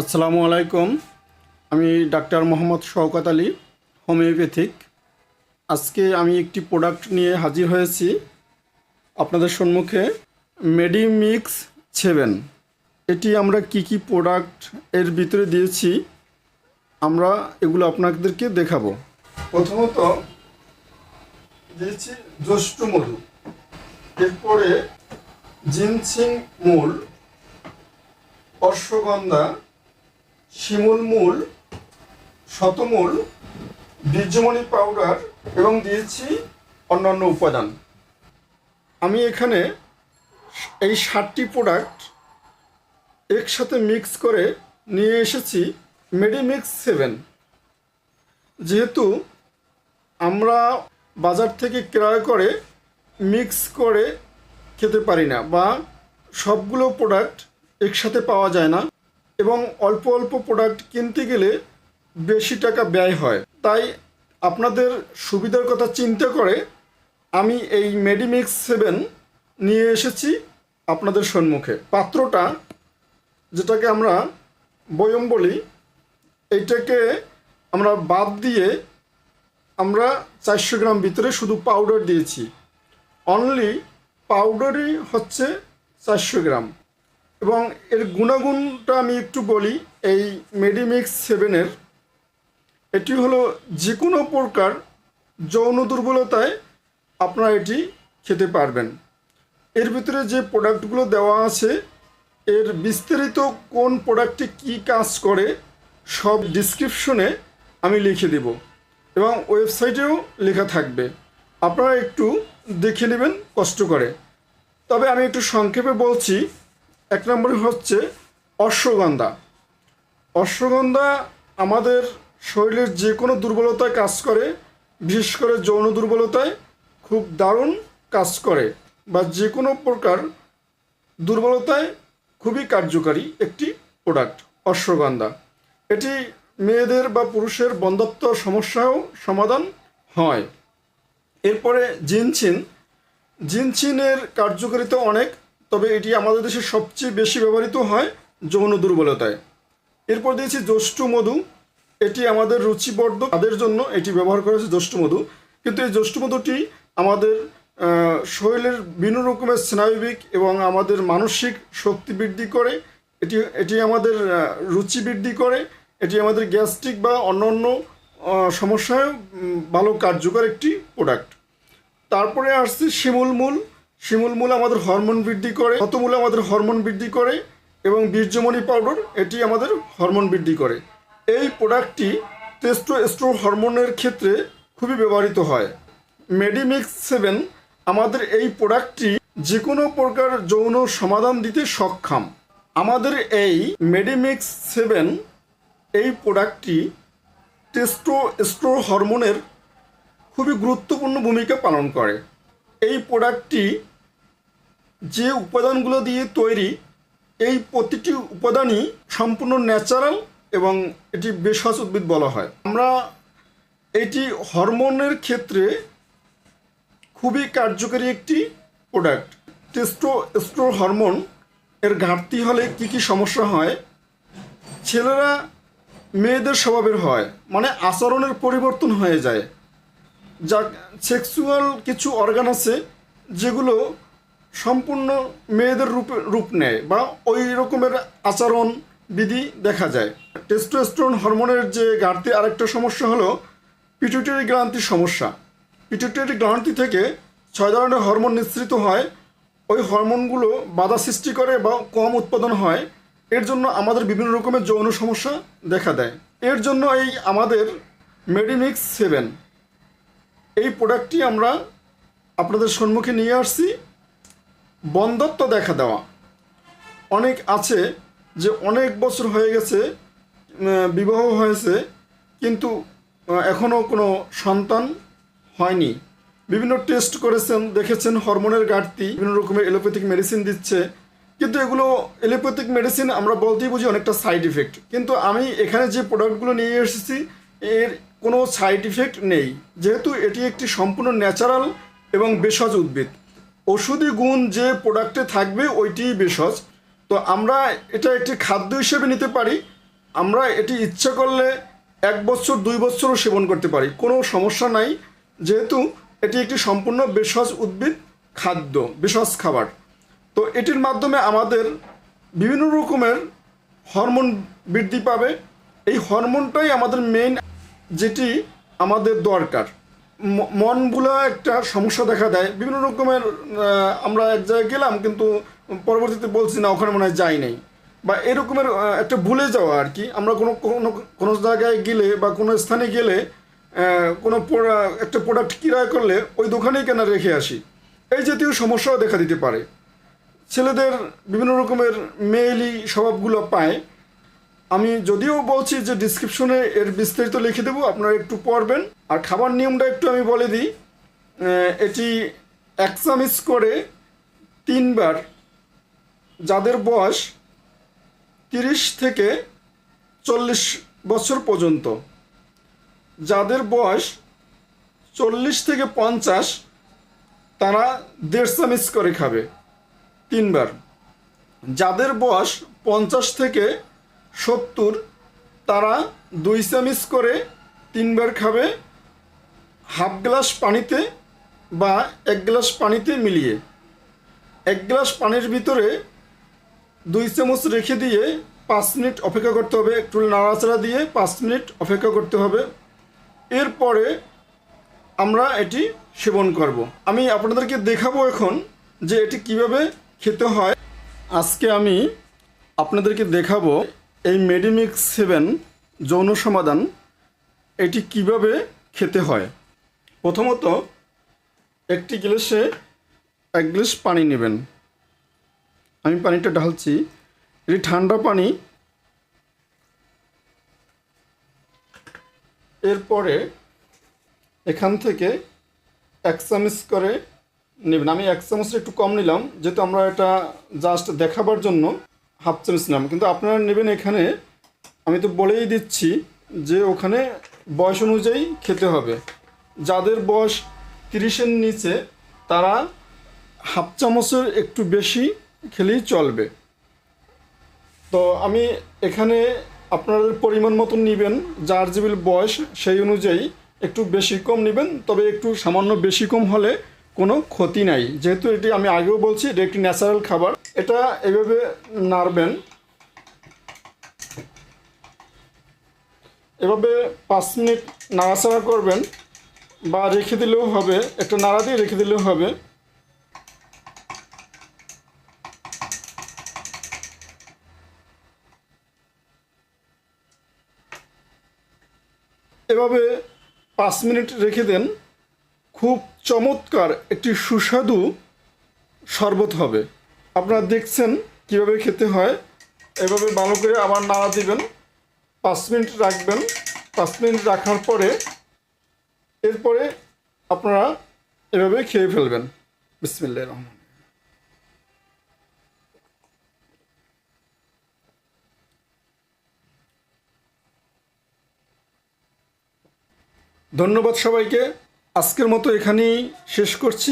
আসসালামু আলাইকুম। আমি ডাক্তার মোহাম্মদ শওকত আলী, হোমিওপ্যাথিক। আজকে আমি একটি প্রোডাক্ট নিয়ে হাজির হয়েছি। আপনাদের সম্মুখে মেডিমিক্স সেভেন। এটি আমরা কি কি প্রোডাক্টের ভিতরে দিয়েছি, আমরা এগুলো আপনাদেরকে দেখাবো। প্রথমত দিয়েছি জ্যৈষ্ঠ মধু। এরপরে জিনসিং মূল, অশ্বগন্ধা শিমুল মূল, শতমূল, বীর্যমণি পাউডার এবং দিয়েছি অন্যান্য উপাদান। আমি এখানে এই ষাটটি প্রোডাক্ট একসাথে মিক্স করে নিয়ে এসেছি মেডিমিক্স সেভেন যেহেতু আমরা বাজার থেকে ক্রয় করে মিক্স করে খেতে পারি না বা সবগুলো প্রোডাক্ট একসাথে পাওয়া যায় না এবং অল্প অল্প প্রোডাক্ট কিনতে গেলে বেশি টাকা ব্যয় হয়। তাই আপনাদের সুবিধার কথা চিন্তা করে আমি এই মেডিমিক্স সেভেন নিয়ে এসেছি আপনাদের সম্মুখে। পাত্রটা যেটাকে আমরা বয়ম বলি এইটাকে আমরা বাদ দিয়ে আমরা চারশো গ্রাম ভিতরে শুধু পাউডার দিয়েছি। অনলি পাউডারই হচ্ছে চারশো গ্রাম। এবং এর গুণাগুণটা আমি একটু বলি, এই মেডিমিক্স সেভেনের এটি হলো যে কোনো প্রকার যৌন দুর্বলতায় আপনারা এটি খেতে পারবেন। এর ভিতরে যে প্রোডাক্টগুলো দেওয়া আছে, এর বিস্তারিত কোন প্রোডাক্টে কী কাজ করে, সব ডিসক্রিপশনে আমি লিখে দেব এবং ওয়েবসাইটেও লেখা থাকবে। আপনারা একটু দেখে নেবেন, কষ্ট করে। তবে আমি একটু সংক্ষেপে বলছি এক নম্বরে হচ্ছে অশ্বগন্ধা। অশ্বগন্ধা আমাদের শরীরের যে কোনো দুর্বলতায় কাজ করে, বিশেষ করে যৌন দুর্বলতায় খুব দারুণ কাজ করে বা যে কোনো প্রকার দুর্বলতায় খুবই কার্যকারী একটি প্রোডাক্ট অশ্বগন্ধা। এটি মেয়েদের বা পুরুষের বন্ধত্ব সমস্যাও সমাধান হয়। এরপরে জিনচিন। জিনচিনের কার্যকারিতা অনেক তবে এটি আমাদের দেশে সবচেয়ে বেশি ব্যবহৃত হয় যৌন দুর্বলতায়। এরপর দিয়েছি জ্যৈষ্ঠ মধু। এটি আমাদের রুচিবর্ধক। তাদের জন্য এটি ব্যবহার করা হয়েছে জ্যৈষ্ঠ মধু। কিন্তু এই জ্যৈষ্ঠ মধুটি আমাদের শরীরের বিভিন্ন রকমের স্নায়বিক এবং আমাদের মানসিক শক্তি বৃদ্ধি করে। এটি এটি আমাদের রুচি বৃদ্ধি করে। এটি আমাদের গ্যাস্ট্রিক বা অন্যান্য আহ, সমস্যায় ভালো কার্যকর একটি প্রোডাক্ট। তারপরে আসছে শিমুল মূল। শিমুল মূল আমাদের হরমোন বৃদ্ধি করে, শতমূল আমাদের হরমোন বৃদ্ধি করে, এবং বীর্যমণি পাউডার এটি আমাদের হরমোন বৃদ্ধি করে। এই প্রোডাক্টটি টেস্টোস্টেরো হরমোনের ক্ষেত্রে খুবই ব্যবহৃত হয়। মেডিমিক্স সেভেন আমাদের এই প্রোডাক্টটি যে কোনো প্রকার যৌন সমাধান দিতে সক্ষম। আমাদের এই মেডিমিক্স সেভেন এই প্রোডাক্টটি টেস্টোস্টেরো হরমোনের খুবই গুরুত্বপূর্ণ ভূমিকা পালন করে। এই প্রোডাক্টটি যে উপাদানগুলো দিয়ে তৈরি, এই প্রতিটি উপাদানই সম্পূর্ণ ন্যাচারাল এবং এটি বেশজ উদ্ভিদ বলা হয়। আমরা এটি হরমোনের ক্ষেত্রে খুবই কার্যকরী একটি প্রোডাক্ট টেস্টোস্টেরো হরমোন এর ঘাটতি হলে কি কি সমস্যা হয়? ছেলেরা মেয়েদের স্বভাবের হয় মানে আচরণের পরিবর্তন হয়ে যায়। যা সেক্সুয়াল কিছু অর্গান আছে যেগুলো সম্পূর্ণ মেয়েদের রূপে, রূপ নেয় বা ওই রকমের আচরণ বিধি দেখা যায়। টেস্টোস্টেরন হরমোনের যে ঘাটতি, আরেকটা সমস্যা হলো পিটুইটারি গ্রান্তির সমস্যা। পিটুইটারি গ্রান্তি থেকে ছয় ধরনের হরমোন নিঃসৃত হয়। ওই হরমোনগুলো বাধা সৃষ্টি করে বা কম উৎপাদন হয়। এর জন্য আমাদের বিভিন্ন রকমের যৌন সমস্যা দেখা দেয়। এর জন্য এই আমাদের মেডিমিক্স সেভেন। এই প্রোডাক্টটি আমরা আপনাদের সম্মুখে নিয়ে আসছি। বন্ধত্ব দেখা দেওয়া। অনেক আছে যে অনেক বছর হয়ে গেছে বিবাহ হয়েছে, কিন্তু এখনও কোনো সন্তান হয়নি। বিভিন্ন টেস্ট করেছেন, দেখেছেন হরমোনের ঘাটতি, বিভিন্ন রকমের এলোপ্যাথিক মেডিসিন দিচ্ছে। কিন্তু এগুলো এলোপ্যাথিক মেডিসিন আমরা বলতেই বুঝি অনেকটা সাইড ইফেক্ট। কিন্তু আমি এখানে যে প্রোডাক্টগুলো নিয়ে এসেছি, এর কোনো সাইড ইফেক্ট নেই। যেহেতু এটি একটি সম্পূর্ণ ন্যাচারাল এবং ভেষজ উদ্ভিদ। ওষুধি গুণ যে প্রোডাক্টে থাকবে ওইটিই ভেষজ তো আমরা এটা একটি খাদ্য হিসেবে নিতে পারি। আমরা এটি ইচ্ছা করলে এক বছর, দুই বছরও সেবন করতে পারি। কোনো সমস্যা নাই। যেহেতু এটি একটি সম্পূর্ণ ভেষজ উদ্ভিদ, খাদ্য ভেষজ খাবার। তো এটির মাধ্যমে আমাদের বিভিন্ন রকমের হরমোন বৃদ্ধি পাবে। এই হরমোনটাই আমাদের মেইন যেটি আমাদের দরকার। ম- মন একটা সমস্যা দেখা দেয়। বিভিন্ন রকমের আমরা এক জায়গায় গেলাম কিন্তু পরবর্তীতে বলছি, না, ওখানে মনে হয় যাই নাই। বা এরকমের একটা ভুলে যাওয়া আর কি। আমরা কোনো কোনো কোনো জায়গায় গেলে বা কোনো স্থানে গেলে কোনো একটা প্রোডাক্ট ক্রয় করলে ওই দোকানেই কেনা রেখে আসি। এই জাতীয় সমস্যাও দেখা দিতে পারে। ছেলেদের বিভিন্ন রকমের মেয়েলি স্বভাবগুলো পায়। আমি যদিও বলছি যে ডিসক্রিপশনে এর বিস্তারিত লিখে দেবো, আপনারা একটু পড়বেন। আর খাবার নিয়মটা একটু আমি বলে দিই। এটি এক চামিচ করে তিনবার, যাদের বয়স তিরিশ থেকে চল্লিশ বছর পর্যন্ত, যাদের বয়স চল্লিশ থেকে পঞ্চাশ, তারা দেড় চামিচ করে খাবে, তিনবার। যাদের বয়স পঞ্চাশ থেকে সত্তর, তারা দুই চামিচ করে তিনবার খাবে হাফ গ্লাস পানিতে বা এক গ্লাস পানিতে মিলিয়ে। এক গ্লাস পানির ভিতরে দুই চামচ রেখে দিয়ে পাঁচ মিনিট অপেক্ষা করতে হবে, একটু নাড়াচাড়া দিয়ে পাঁচ মিনিট অপেক্ষা করতে হবে। এরপরে আমরা এটি সেবন করব। আমি আপনাদেরকে দেখাবো এখন যে এটি কীভাবে খেতে হয়। আজকে আমি আপনাদেরকে দেখাবো এই মেডিমিক্স সেভেন যৌন সমাধান, এটি কীভাবে খেতে হয়? প্রথমত, একটি গ্লাসে এক গ্লাস পানি নেবেন। আমি পানিটা ঢালছি। এটি ঠান্ডা পানি। এরপরে এখান থেকে এক চামচ করে নেবেন। আমি এক চামচের একটু কম নিলাম, যেহেতু আমরা এটা জাস্ট দেখাবার জন্য। হাফ চামচ নিলাম কিন্তু আপনারা নেবেন এখানে, আমি তো বলেই দিচ্ছি যে ওখানে বয়স অনুযায়ী খেতে হবে। যাদের বয়স তিরিশের নিচে, তারা হাফ চামচের একটু বেশি খেলেই চলবে। তো আমি এখানে আপনাদের পরিমাণ মতন নেবেন, যার যেবিল বয়স সেই অনুযায়ী একটু বেশি কম নেবেন, তবে একটু সামান্য বেশি কম হলে কোনো ক্ষতি নাই। যেহেতু এটি আমি আগেও বলছি, এটি একটি ন্যাচারাল খাবার। এটা এভাবে নাড়বেন। এভাবে পাঁচ মিনিট নাড়াচাড়া করবেন বা রেখে দিলেও হবে, একটা নাড়া দিয়ে রেখে দিলেও হবে। এভাবে পাঁচ মিনিট রেখে দেন, খুব চমৎকার একটি সুস্বাদু শরবত হবে। আপনারা দেখছেন কীভাবে খেতে হয়। এভাবে ভালো করে আবার নাড়া দিবেন। পাঁচ মিনিট রাখবেন। পাঁচ মিনিট রাখার পরে এরপরে আপনারা এভাবে খেয়ে ফেলবেন। বিসমিল্লাহ রহমান ধন্যবাদ সবাইকে। আজকের মতো এখানেই শেষ করছি।